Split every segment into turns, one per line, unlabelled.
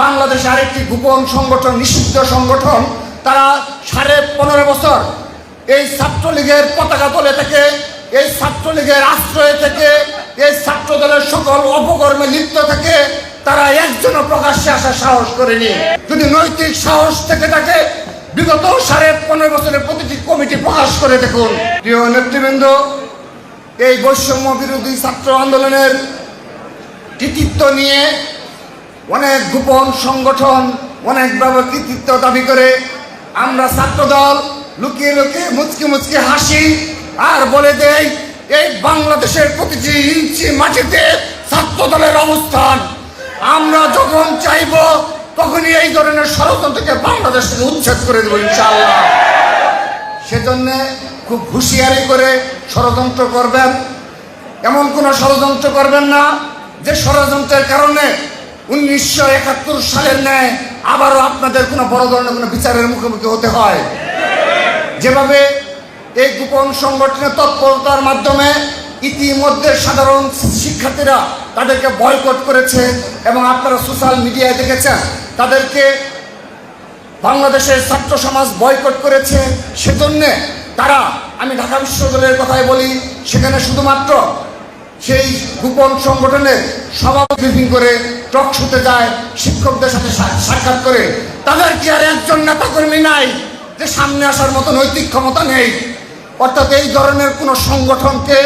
বাংলাদেশে আরেকটি গোপন সংগঠন, নিষিদ্ধ সংগঠন, তারা সাড়ে পনেরো বছর এই ছাত্রলীগের পতাকা তলে থেকে, এই ছাত্রলীগের আশ্রয় থেকে, এই ছাত্র দলের সকল অপকর্মে লিপ্ত থেকে তারা একজনও প্রকাশ্যে আসার সাহস করেনি। যদি নৈতিক সাহস থেকে থাকে, বিগত সাড়ে পনেরো বছরের প্রতিটি কমিটি প্রকাশ করে দেখুন। প্রিয় নেতৃবৃন্দ, এই বৈষম্য বিরোধী ছাত্র আন্দোলনের কৃতিত্ব নিয়ে অনেক গোপন সংগঠন অনেকভাবে কৃতিত্ব দাবি করে। আমরা ছাত্রদল লুকিয়ে লুকিয়ে মুচকি মুচকি হাসি আর বলে দেই, এই বাংলাদেশের প্রতিটি ইঞ্চি মাটিতে ছাত্রদলের অবস্থান। আমরা যখন চাইব, তখনই এই ধরনের ষড়যন্ত্রকে বাংলাদেশ থেকে উচ্ছেদ করে দেবো ইনশাআল্লাহ। সেজন্য খুব হুঁশিয়ারি করে ষড়যন্ত্র করবেন। এমন কোনো ষড়যন্ত্র করবেন না যে ষড়যন্ত্রের কারণে উনিশশো একাত্তর সালের ন্যায় আবারও আপনাদের কোনো বড় ধরনের কোনো বিচারের মুখোমুখি হতে হয়। যেভাবে এই গোপন সংগঠনের তৎপরতার মাধ্যমে ইতিমধ্যে সাধারণ শিক্ষার্থীরা তাদেরকে বয়কট করেছে এবং আপনারা সোশ্যাল মিডিয়ায় দেখেছেন, তাদেরকে বাংলাদেশের ছাত্র সমাজ বয়কট করেছে। সেজন্যে তারা, আমি ঢাকা বিশ্ববিদ্যালয়ের কথাই বলি, সেখানে শুধুমাত্র সেই গোপন সংগঠনের সভাপতি ব্রিফিং করে টক শুতে যায়, শিক্ষকদের সাথে সাক্ষাৎ করে। তাদের কি আর একজন নেতাকর্মী নাই যে সামনে আসার মতো নৈতিক ক্ষমতা নেই? অর্থাৎ এই ধরনের কোনো সংগঠনকে,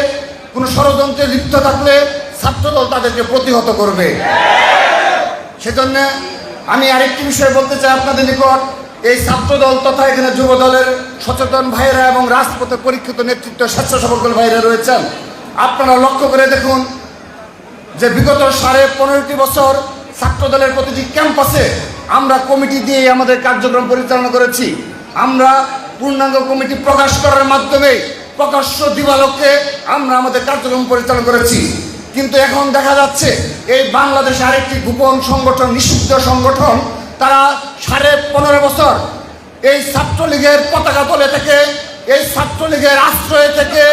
কোনো ষড়যন্ত্রে লিপ্ত থাকলে ছাত্রদল তাদেরকে প্রতিহত করবে। সেজন্য আমি আরেকটি বিষয় বলতে চাই আপনাদের নিকট। এই ছাত্রদল তথা এখানে যুব দলের সচেতন ভাইয়েরা এবং রাজপথে পরীক্ষিত নেতৃত্ব স্বেচ্ছাসেবক ভাইয়েরা রয়েছেন। আপনারা লক্ষ্য করে দেখুন যে বিগত সাড়ে পনেরোটি বছর ছাত্রদলের প্রতিটি ক্যাম্পাসে আমরা কমিটি দিয়ে আমাদের কার্যক্রম পরিচালনা করেছি। আমরা পূর্ণাঙ্গ কমিটি প্রকাশ করার মাধ্যমে প্রকাশ্য দিবালোকে আমরা আমাদের কার্যক্রম পরিচালনা করেছি। কিন্তু এখন দেখা যাচ্ছে এই বাংলাদেশে আরেকটি গোপন সংগঠন, নিষিদ্ধ সংগঠন, তারা সাড়ে পনেরো বছর এই ছাত্রলীগের পতাকা তলে থেকে, এই ছাত্রলীগের আশ্রয় থেকে,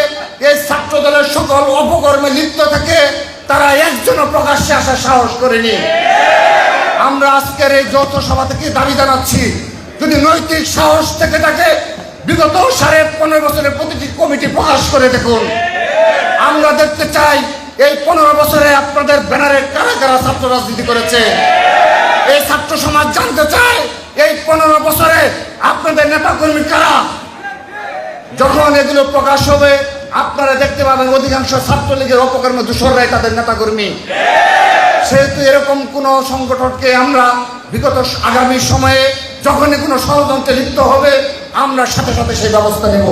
এই ছাত্র দলের সকল অপকর্মে লিপ্ত থেকে একজনও প্রকাশ্যে আসার সাহস করেনি। আমরা আজকের এই যৌথ সভা থেকে দাবি জানাচ্ছি, যদি নৈতিক সাহস থেকে থাকে, বিগত সাড়ে পনেরো বছরে প্রতিটি কমিটি প্রকাশ করে দেখুন। আমরা দেখতে চাই এই পনেরো বছরে আপনাদের ব্যানারে কারা কারা ছাত্র রাজনীতি করেছে। এই ছাত্র সমাজ জানতে চায় এই পনেরো বছরে আপনাদের নেতাকর্মী কারা। যখন এগুলো প্রকাশ হবে আপনারা দেখতে পাবেন অধিকাংশ ছাত্রলীগের অপকর্ম দূষররাই তাদের নেতাকর্মী। সেহেতু এরকম কোন সংগঠনকে আমরা বিগত আগামী সময়ে যখনই কোনো ষড়যন্ত্রে লিপ্ত হবে, আমরা সাথে সাথে সেই ব্যবস্থা নেব।